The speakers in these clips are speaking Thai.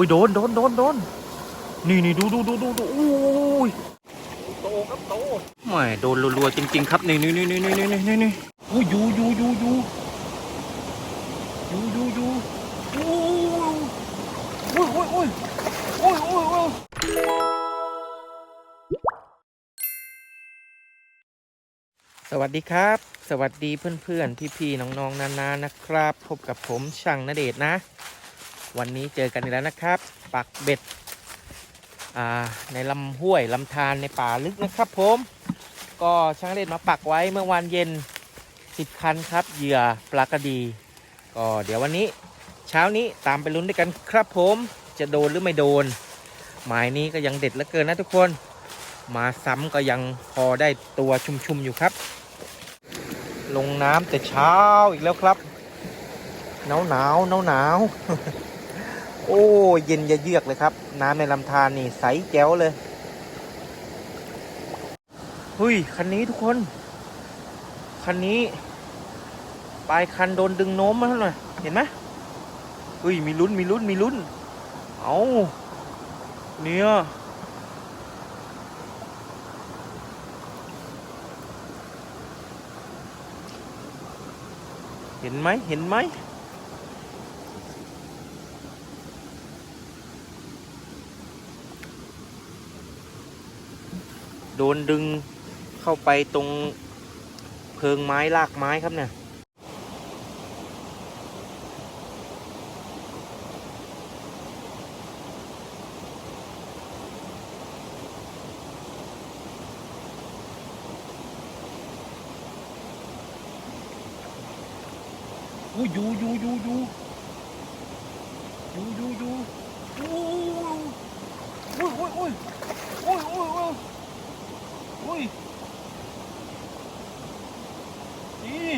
อุ้ยโดนโดนโดนโดนนี่นี่ดูดูดูดูดูอุ้ยโตครับโตไม่โดนรัวๆจริง ๆ ครับนี่นี่นี่นี่นี่นี่นี่นี่อุ้ยอยู่อยู่อยู่อยู่อยู่อยู่อยู่อุ้ยอุ้ยอุ้ยอุ้ยอุ้ยอุ้ยอุ้ยสวัสดีครับ สวัสดีเพื่อนๆพี่ๆน้องๆนานานะครับ พบกับผมช่างนเดชนะ วันนี้เจอกันอีกแล้วนะครับ ปักเบ็ดในลำห้วยลำธารในป่าลึกนะครับผม ก็ช่างเดชน์มาปักไว้เมื่อวานเย็น 10 คันครับ เหยื่อปลากระดี ก็เดี๋ยววันนี้เช้านี้ตามไปลุ้นด้วยกันครับผม จะโดนหรือไม่โดน หมายนี้ก็ยังเด็ดเหลือเกินนะทุกคน มาซ้ำก็ยังพอได้ตัวชุมๆอยู่ครับ ลงน้ำแต่เช้าอีกแล้วครับหนาวหนาวหนาวหนาว โอ้ เย็นจะเยือกเลยครับ น้ำในลำธารนี่ใสแจ๋วเลยเฮ้ย คันนี้ทุกคน คันนี้ ปลายคันโดนดึงโน้มมาหน่อยเห็นไหมเฮ้ย มีลุ้น มีลุ้น มีลุ้น เอาเนี่ยเห็นไหมเห็นไหม โดนดึงเข้าไปตรงเพิงไม้ลากไม้ครับเนี่ยอู้ยูยูยูยูยูยูยูอู้อุ้ยอุ้ยอุ้ยอุ้ยอุ้ยอุ้ย อุ้ย นี่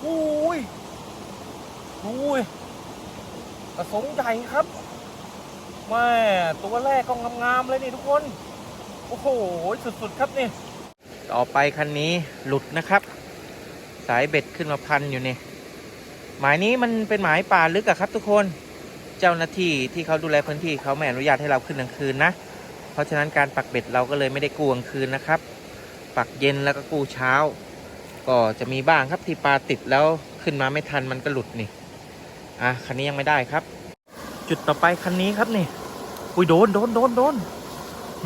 โอ้ยดูยกระสงใหญ่ครับแม่ตัวแรกก็งามๆเลยนี่ทุกคน โอ้โห สุดๆครับนี่ ต่อไปคันนี้หลุดนะครับ สายเบ็ดขึ้นมาพันอยู่นี่ หมายนี้มันเป็นหมายป่าลึกอะครับทุกคน เจ้าหน้าที่ที่เขาดูแลพื้นที่เขาไม่อนุญาตให้เราขึ้นกลางคืนนะ เพราะฉะนั้นการปักเบ็ดเราก็เลยไม่ได้กู้กลางคืนนะครับ ปักเย็นแล้วก็กู้เช้า ก็จะมีบ้างครับที่ปลาติดแล้วขึ้นมาไม่ทันมันก็หลุดนี่อะคันนี้ยังไม่ได้ครับ จุดต่อไปคันนี้ครับนี่อุ้ยโดนโดนโดนโดน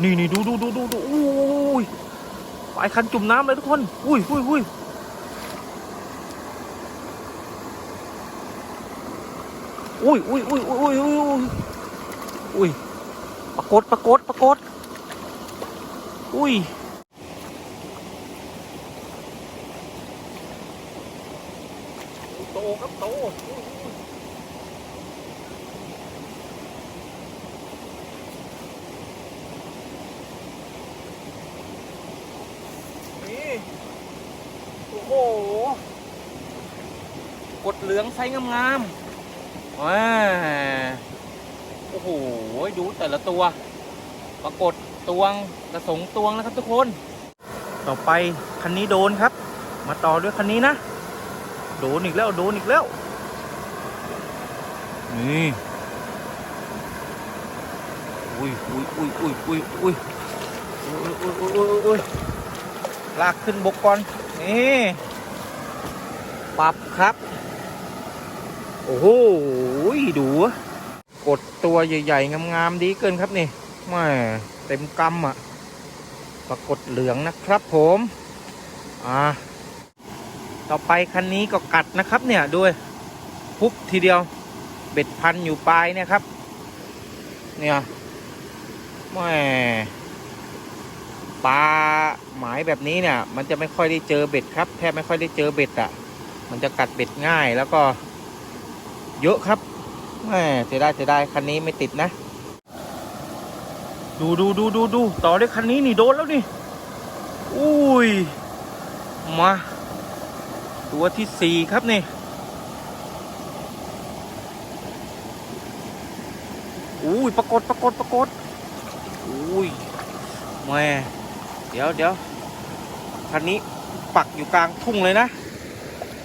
นี่นี่ดูดูดูดูดูอุ้ยปลายคันจุ่มน้ำเลยทุกคน อุ้ยอุ้ยอุ้ยอุ้ยอุ้ยอุ้ยอุ้ยอุ้ยอุ้ยอุ้ย ปรากฏปรากฏปรากฏอุ้ยโตครับโตนี่โอ้โหกดเหลืองไซส์งามๆว้า โอ้โหดูแต่ละตัว ปรากฏตวงกระสงตวงนะครับทุกคน ต่อไปคันนี้โดนครับ มาต่อด้วยคันนี้นะ โดนอีกแล้วโดนอีกแล้ว นี่ อุ้ยอุ้ยอุ้ยอุ้ยอุ้ยอุ้ยอุ้ยอุ้ยอุ้ยอุ้ยอุ้ยลากขึ้นบกก่อน นี่ปรับครับ โอ้โหดูกด ตัวใหญ่ๆ งามๆ ดีเกินครับนี่แม่เต็มกำอะ ปรากฏเหลืองนะครับผม อ่า ต่อไปคันนี้ก็กัดนะครับเนี่ยด้วยพุบทีเดียว เบ็ดพันอยู่ปลายเนี่ยครับ เนี่ยแม่ปลาหมายแบบนี้เนี่ย มันจะไม่ค่อยได้เจอเบ็ดครับแทบไม่ค่อยได้เจอเบ็ดอะ มันจะกัดเบ็ดง่ายแล้วก็ เยอะครับ แหมเสียดายเสียดายคันนี้ไม่ติดนะ ดูดูดูดูดูต่อด้วยคันนี้นี่โดนแล้วนี่ อุ้ย มา ตัวที่สี่ครับนี่ อุ้ยปรากฏปรากฏปรากฏอุ้ยแหม่เดี๋ยวเดี๋ยวคันนี้ปักอยู่กลางทุ่งเลยนะ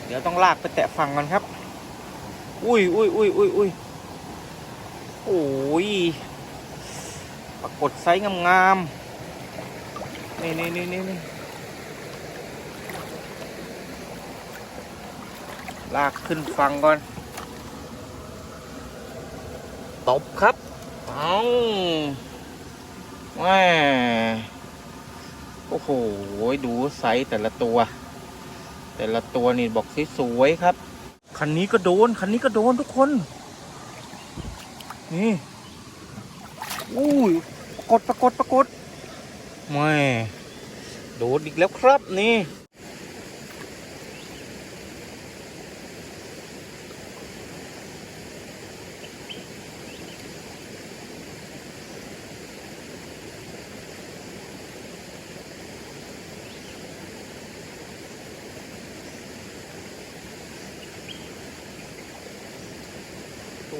เดี๋ยวต้องลากไปแตะฝั่งกันครับ อุ้ยอุ้ยอุ้ยอุ้ยอุ้ย โอ้ยปรากฏไซส์งามๆนี่นี่นี่นี่นี่ลากขึ้นฟังก่อน ตบครับเอาแม่โอ้โห ดูไซส์แต่ละตัว แต่ละตัวนี่บอกสวยๆครับ คันนี้ก็โดน คันนี้ก็โดนทุกคน นี่อุ้ยปรากฏปรากฏปรากฏแม่โดนอีกแล้วครับนี่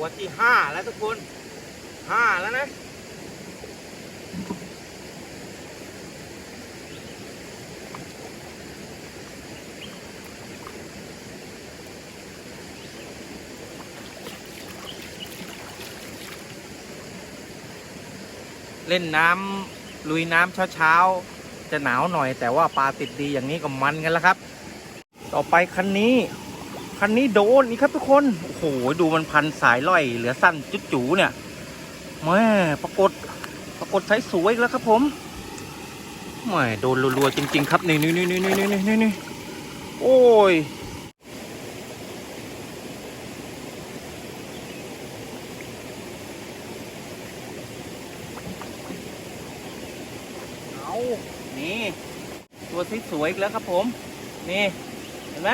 ตัวที่ห้าแล้วทุกคนห้าแล้วนะเล่นน้ำลุยน้ำเช้าๆ จะหนาวหน่อยแต่ว่าปลาติดดีอย่างนี้ก็มันกันแล้วครับ ต่อไปคันนี้ คันนี้โดนอีกครับทุกคน โอ้โห ดูมันพันสายล่อย เหลือสั้นจุดจูเนี่ยแม่ปรากฏปรากฏไซส์สวยแล้วครับผมแม่โดนรัวๆจริง ๆ ครับนี่นี่นี่นี่นี่นี่นี่นี่โอ้ยเอานี่ ตัวสวยๆอีกแล้วครับผม นี่ เห็นไหม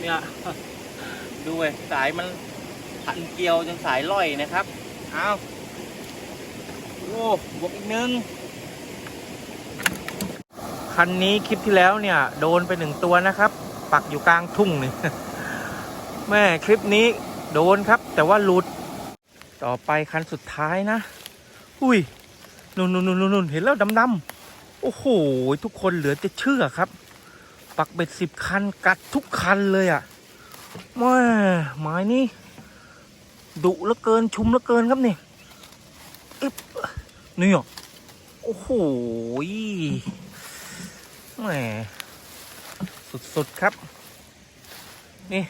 เนี่ยดูเว้ยสายมันพันเกลียวจนสายล่อยนะครับ เอาโอ้บวกอีกหนึ่งคันนี้คลิปที่แล้วเนี่ย โดนไปหนึ่งตัวนะครับ ปักอยู่กลางทุ่งนี่แม่คลิปนี้โดนครับ แต่ว่าหลุด ต่อไปคันสุดท้ายนะ อุ้ยนุ่นนุ่นนุ่นนุ่นเห็นแล้วดำๆโอ้โห ทุกคนเหลือจะเชื่อครับ ปักเบ็ดสิบคันกัดทุกคันเลยอะ่ะแม่ไม้นี่ดุเหลือเกินชุมเหลือเกินครับนี่อึ๊บนี่อะโอ้โหแหมสุดๆครับ นี่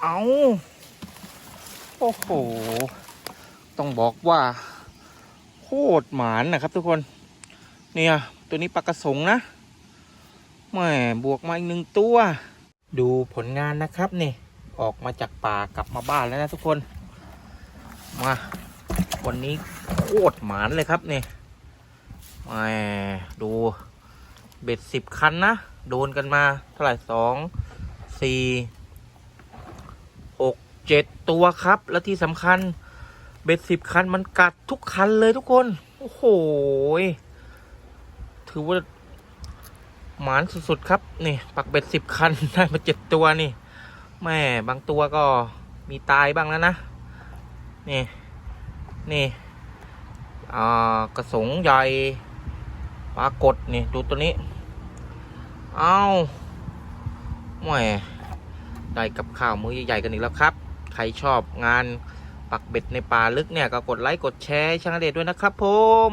เอาโอ้โห ต้องบอกว่า โคตรหมานนะครับทุกคน เนี่ย ตัวนี้ปลากระสงนะ แหม่บวกมาอีกหนึ่งตัว ดูผลงานนะครับนี่ ออกมาจากป่ากลับมาบ้านแล้วนะทุกคน มา วันนี้โคตรหมานเลยครับนี่แหม่ดูเบ็ดสิบคันนะ โดนกันมาเท่าไหร่สองสี่หกเจ็ดตัวครับ แล้วที่สำคัญเบ็ดสิบคันมันกัดทุกคันเลยทุกคน โอ้โห ถือว่า หมานสุดๆครับ นี่ปักเบ็ดสิบคันได้มาเจ็ดตัวนี่แม่บางตัวก็มีตายบ้างแล้วนะ นี่ นี่กระสงใหญ่ปรากฏนี่ดูตัวนี้ เอาแม่ได้กับข้าวมื้อใหญ่ๆกันอีกแล้วครับ ใครชอบงานปักเบ็ดในป่าลึกเนี่ย ก็กดไลค์ กดแชร์ช่างเดชด้วยนะครับผม